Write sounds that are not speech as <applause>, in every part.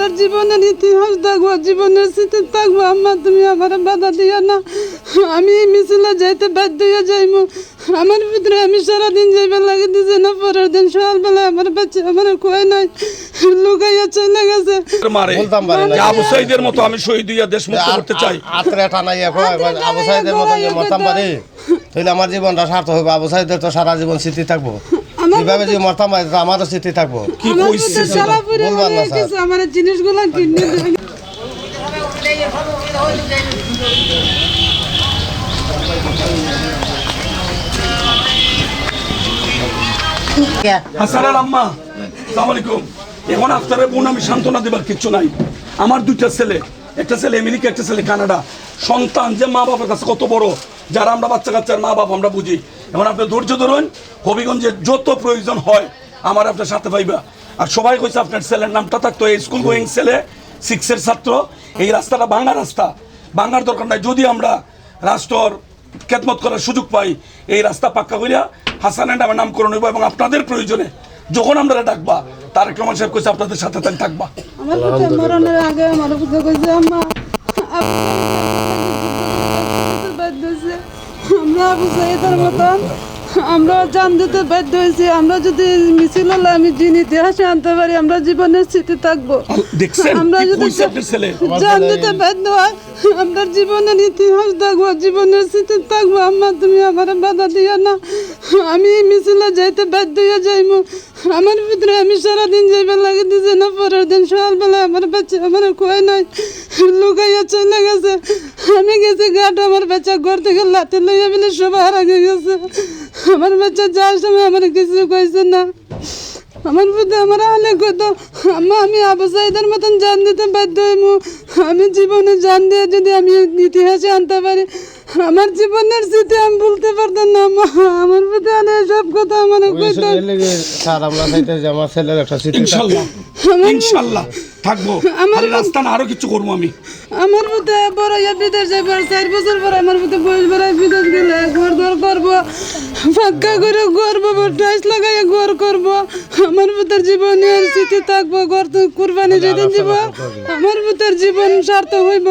আমরা জীবনের ইতিহাস থাকব জীবনের স্মৃতি থাকব। আম্মা তুমি আমার বাধা দিও না। আমি এই মিছিলে যাইতে বাধ্য হয়ে যাইমু। আমার ভিতরে আমি সারাদিন যাইবে লাগে দিছে না পরের দিন সকালবেলা আমার বাচ্চা আমার কয় নাই। লুকাইয়া চলে গেছে। মারে বলতাম পারি আবু সাইদের মতো আমি শহীদ হইয়া দেশ মুক্ত করতে চাই। আত্রে টানাই এখন আবু সাইদের মতন যে মরতাম পারি। তাহলে আমার জীবনটা সার্থক হবে আবু সাইদের তো সারা জীবন স্মৃতি থাকব। আমার কীভাবে যে মরতাম আমারও স্মৃতি থাকব? কি কইছে বলবার না, স্যার। আমার জিনিসগুলো কিনে হাসানের আম্মা আসসালামু আলাইকুম এখন আফতারের বোন আমি সান্ত্বনা দেবার কিচ্ছু নাই। আমার দুইটা ছেলে। একটা ছেলে আমেরিকা, একটা ছেলে কানাডা। সন্তান যে মা বাবার কাছে কত বড়, যারা আমরা বাচ্চা কাচ্চার মা বাপ আমরা বুঝি। এখন আপনি ধৈর্য ধরুন, হবিগঞ্জে যত প্রয়োজন হয়, আমার আপনার সাথে পাইবা আর সবাই কইছে আপনার ছেলের নামটা থাকতো, এই স্কুল গোয়িং ছেলে সিক্সের ছাত্র। এই রাস্তাটা ভাঙা রাস্তা। ভাঙার দরকার নাই, যদি আমরা রাষ্ট্রর খেদমত করার সুযোগ পাই, এই রাস্তা পাক্কা করিয়া হাসানের নামে নামকরণ হইব এবং আপনাদের প্রয়োজনে যখন আমরা ডাকবা তার কেমন সাহেব কইছে আপনাদের সাথে তাই থাকবা। আমার মরণের আগে আমার বুঝে কইছে আম্মা আমরা বুঝাই তার মতন আমরা জান দিতে বাধ্য হয়েছি। আমরা যদি মিছিল হলে আমি দিন ইতিহাসে আনতে পারি আমরা জীবনের স্মৃতি থাকব। আমরা যদি জান দিতে বাধ্য হয় আমরা জীবনের ইতিহাস থাকব জীবনের স্মৃতি থাকব। আমার তুমি আমার বাধা দিও না। আমি মিছিলে যাইতে বাধ্য হয়ে যাইমু। আমার ভিতরে আমি সারাদিন যাইবে লাগে দিছে না পরের দিন সকালবেলা আমার বাচ্চা আমার কয় নাই। লুকাইয়া চলে গেছে। আমি গেছি ঘাট আমার বাচ্চা ঘর থেকে লাঠি লইয়া বলে সবার আগে গেছে। আমার বাচ্চা যাওয়ার সময় আমার কিছু কইছে না। আমার বুদ্ধি আমার অনেক কত আম্মা আমি আবু সাইদের মতন জান দিতে বাধ্য হইমু। আমি জীবনে জান দিয়ে যদি আমি ইতিহাসে আনতে পারি আমার জীবনের স্মৃতি আমি বলতে পারতাম না আম্মা। আমার বুদ্ধি অনেক সব কথা আমার কইতো। স্যার আমরা চাইতে যে আমার ছেলের একটা স্মৃতি থাকবে। ইনশাল্লাহ ইনশাল্লাহ থাকব। আমার- রাস্তা না আরও কিছু করব আমি। আমার বুদ্ধি বড় ইয়ে বিদেশ যাইবার চার বছর পর আমার বুদ্ধি বয়স বেড়ায় বিদেশ গেলে। ফাঁকা করে করব টাইস লাগাইয়া ঘর করব। আমার বুদ্ধের জীবন স্মৃতি থাকব ঘর তো কুরবানি যেদিন দিব আমার পুতার জীবন সার্থক হইব।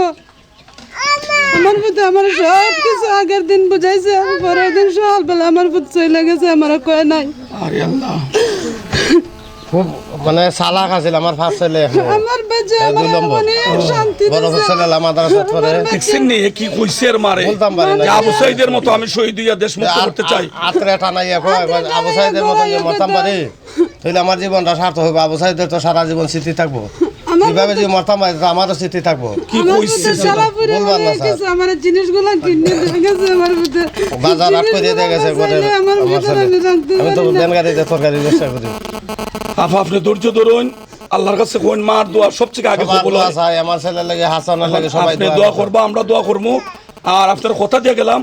আমার বুদ্ধি আমার সব কিছু আগের দিন বুঝাইছে পরের দিন সকালবেলা আমার পুত চলে গেছে আমার কয় নাই। আরে আল্লাহ। খুব মানে চালাক আছিল আমার ফার্স্ট ছেলে <laughs> আমার বেঁচে দুই আমার নম্বর। অনেক শান্তি বড় ছেলে মাদ্রাসা পড়ে দেখছেন নি কি কইছে এর মারে? বলতাম পারি না। আবু সাইদের মতো আমি শহীদ হইয়া দেশ মুক্ত করতে চাই। আত্রে টানাই এখন আবু সাইদের মতো যে মরতাম পারি তাহলে আমার জীবনটা সার্থক হবে আবু সাইদের তো সারা জীবন স্মৃতি থাকব। আমার কীভাবে যে মরতাম আমারও স্মৃতি থাকব? কি আমার কইছে বলবার না, হয়ে জিনিসগুলো কিনে দিয়ে গেছে আমার ভিতরে। বাজার আট করে দিয়ে গেছে আমার ছেলে আমি তো। তরকারি ব্যবসা করি। আপা আপনি ধৈর্য ধরুন। আল্লাহর কাছে কোন মার দোয়া সবচেয়ে আগে কবুল হয়। আমার ছেলের লাগে হাসানের লাগে সবাই দোয়া দোয়া করে। করব আমরা দোয়া করব। আর আপনার কথা দিয়ে গেলাম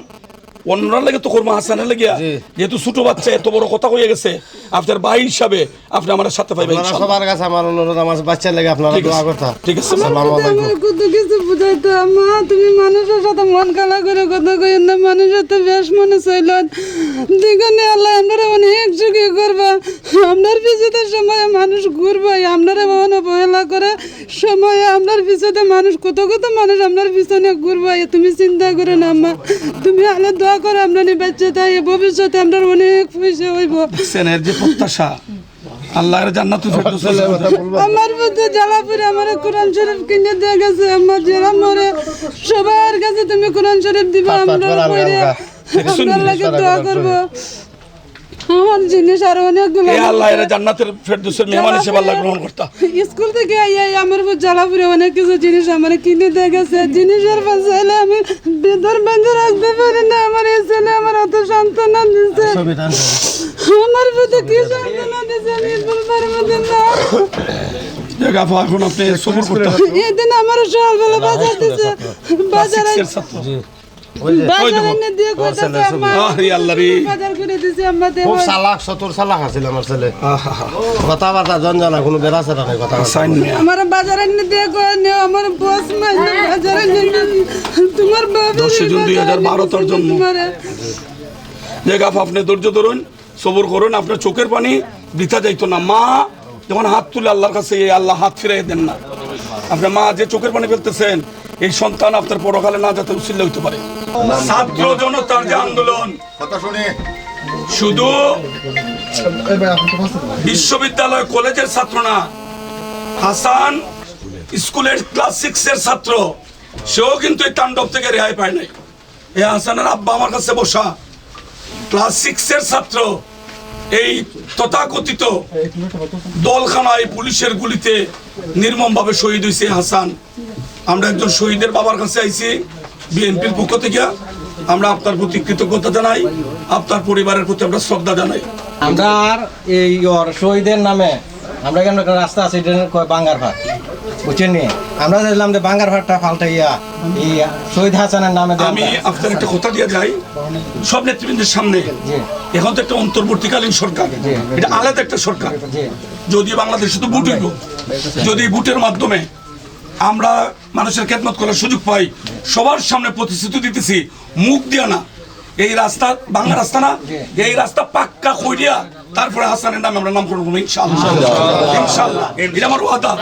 অন্যরা লাগে তো করব হাসানের লাগিয়া। যেহেতু ছোট বাচ্চা এত বড় কথা হয়ে গেছে আপনার ভাই হিসাবে আপনি আমার সাথে পাইবেন সবার কাছে আমার অনুরোধ আমার বাচ্চা লাগে আপনারা দোয়া করতা। ঠিক আছে আসসালামু আলাইকুম। আমার কত কিছু বুঝাইতো মা তুমি মানুষের সাথে মন খালা করে কথা কইন না মানুষের তো বেশ মনে চইল। দিগনে আল্লাহ আপনারা অনেক যুগে করবা আপনার পিছনে সময় মানুষ ঘুরবো আপনারা মন অবহেলা সময়ে আপনার পিছনে মানুষ কত কত মানুষ আপনার পিছনে ঘুরবো তুমি চিন্তা করে না আম্মা তুমি আলো দোয়া করো আপনার বাচ্চা তাই ভবিষ্যতে আপনার অনেক পয়সা হইব। সেনের যে প্রত্যাশা আল্লাহর ফেরদৌস আমার মধ্যে জ্বালাপুরে আমার কোরআন শরীফ কিনে দিয়ে গেছে আমার যারা মরে। সবার কাছে তুমি কোরআন শরীফ দিবা আমরা পড়ে। আমরা। আপনার লাগে দোয়া করব। আমার জিনিস আর অনেকগুলো এ আল্লাহ এর জান্নাতের ফেরদৌসের মেহমান হিসেবে আল্লাহ গ্রহণ করতা। স্কুল থেকে আই আই আমার উপর জ্বালাপুরে অনেক কিছু জিনিস আমার কিনে দিয়ে গেছে। জিনিসের চাইলে আমি বেদর বেঁধে রাখতে পারি না। আমার এই ছেলে আমার অত সান্ত্বনা দিচ্ছে আমার প্রতি কি সান্ত্বনা দিচ্ছে আমি বলবার মধ্যে না। দেখ এখন আপনি সবুর করতে। এদিন আমার সকালবেলা বাজার দিছে বাজারে খুব চালাক চতুর চালাক আছিল আমার ছেলে। কোনো নাই কথা আমার বাজার দিয়ে আমার বস বাজার তোমার দশে জুন দুই হাজার জন্ম। আপনি ধৈর্য ধরুন সবর করুন আপনার চোখের পানি বৃথা যাইতো না। মা যখন হাত তুলে আল্লাহর কাছে আল্লাহ হাত ফিরাই দেন না। আপনার মা যে চোখের পানি ফেলতেছেন এই সন্তান আপনার পরকালে না যাতে উচিল্লা হইতে পারে। ছাত্র জনতার যে আন্দোলন। কথা শুনে। শুধু বিশ্ববিদ্যালয় কলেজের ছাত্র না হাসান স্কুলের ক্লাস সিক্স এর ছাত্র সেও কিন্তু এই তাণ্ডব থেকে রেহাই পায় নাই। এই হাসানের আব্বা আমার কাছে বসা। ক্লাস সিক্স এর ছাত্র এই তথাকথিত দলখানায় পুলিশের গুলিতে নির্মমভাবে শহীদ হয়েছে হাসান। আমরা একজন শহীদের বাবার কাছে আইছি। বিএনপির পক্ষ থেকে আমরা আপনার প্রতি কৃতজ্ঞতা জানাই আপনার পরিবারের প্রতি আমরা শ্রদ্ধা জানাই। আমরা আর এই শহীদের নামে আমরা এখানে একটা রাস্তা আছে বাঙ্গার ভাট বুঝছেন নি? আমরা দেখলাম যে বাঙ্গার ভাটটা পাল্টাইয়া এই শহীদ হাসানের নামে আমি আপনার একটা কথা দিয়ে যাই সব নেতৃবৃন্দের সামনে এখন তো একটা অন্তর্বর্তীকালীন সরকার এটা আলাদা একটা সরকার। যদি বাংলাদেশে তো ভোট হইব যদি ভোটের মাধ্যমে আমরা মানুষের খেদমত করার সুযোগ পাই। সবার সামনে প্রতিশ্রুতি দিতেছি মুখ দিয়া না। এই রাস্তা বাংলা রাস্তা না? এই রাস্তা পাক্কা কইরিয়া তারপরে হাসানের নামে আমরা নামকরণ করব ইনশাল্লাহ ইনশাল্লাহ এটা আমার ওয়াদা।